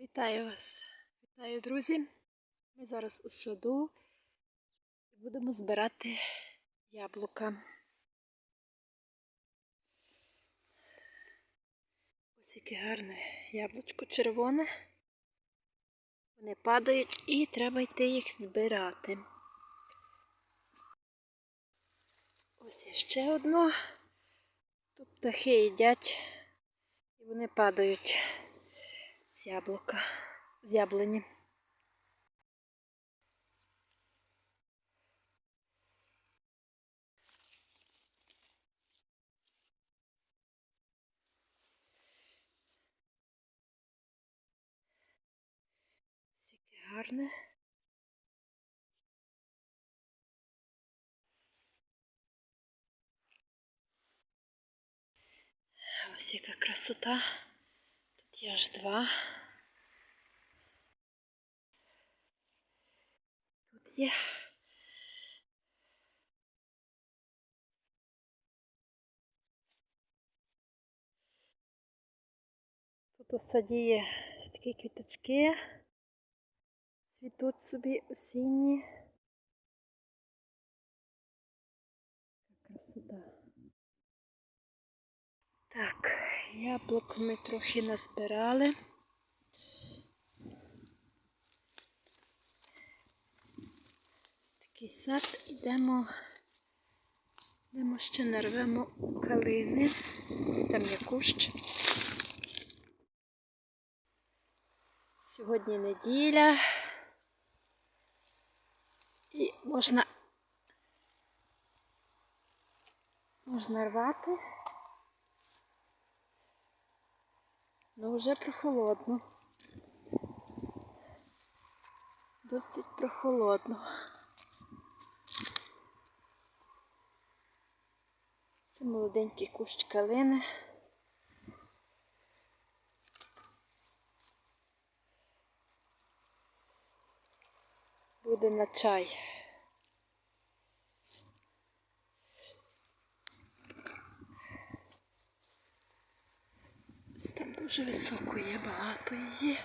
Вітаю вас, вітаю, друзі. Ми зараз у саду і будемо збирати яблука. Ось яке гарне яблучко червоне. Вони падають і треба йти їх збирати. Ось іще одно. Тут птахи їдять і вони падають з яблука, з яблуні. Гарне. Ось яка красота. Є аж два. Тут є. Тут у саді є такі квіточки. Цвітуть собі осінні. Красота. Так, яблук ми трохи назбирали. Такий сад. Ідемо, йдемо ще нарвемо калини. Ось там є кущ. Сьогодні неділя. І можна, можна рвати. Ну вже прохолодно. Досить прохолодно. Це молоденький кущ калини. Буде на чай. Ось Там дуже високо є, багато її.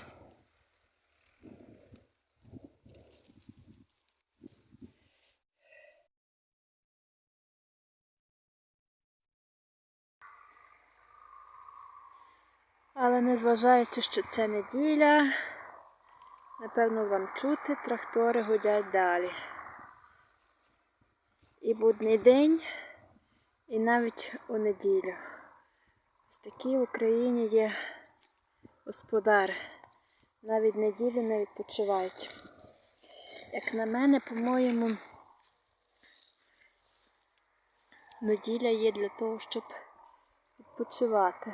Але незважаючи, що це неділя, напевно вам чути, трактори гудять далі. І будний день, і навіть у неділю. Ось такі в Україні є господари. Навіть неділю не відпочивають. Як на мене, по-моєму, неділя є для того, щоб відпочивати.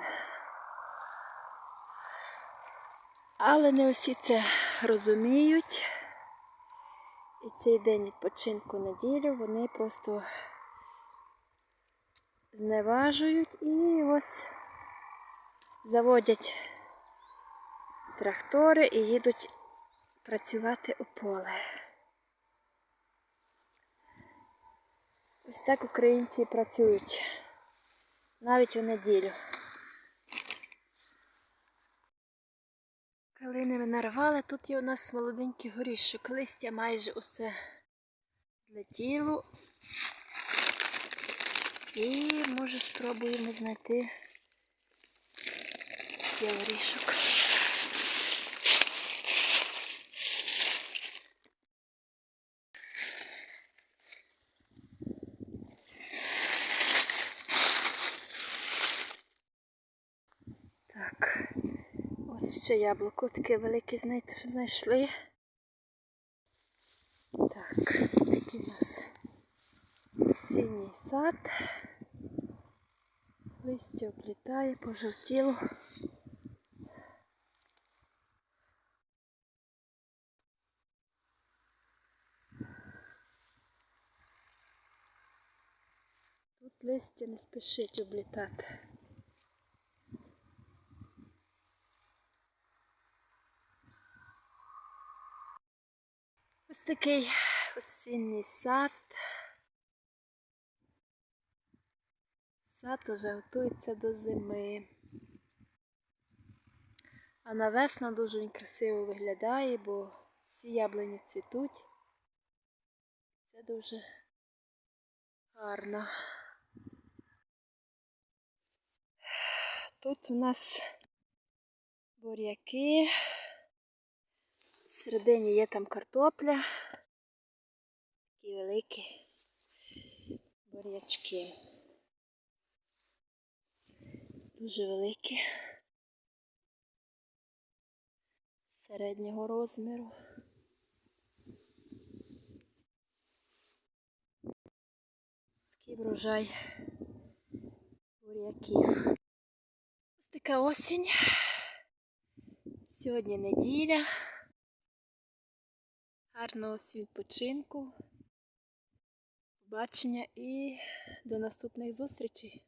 Але не усі це розуміють. І цей день відпочинку неділю вони просто зневажують і ось заводять трактори і їдуть працювати у поле. Ось так українці працюють навіть у неділю. Калини ми нарвали, тут є у нас молоденький горішок, листя майже усе злетіло. І може спробуємо знайти ще горішок. Так, ось ще яблуко таке велике знай- знайшли. Так, такий у нас осінній сад. Листя облітає, пожовтіло. Листя не спішить облітати. Ось такий осінній сад. Сад уже готується до зими. А на весну дуже він красиво виглядає, бо всі яблуні цвітуть. Це дуже гарно. Тут у нас буряки. Всередині є там картопля. Такі великі бурячки. Дуже великі. Середнього розміру. Такий врожай буряків. Така осінь. Сьогодні неділя. Гарного відпочинку. Побачення і до наступних зустрічей.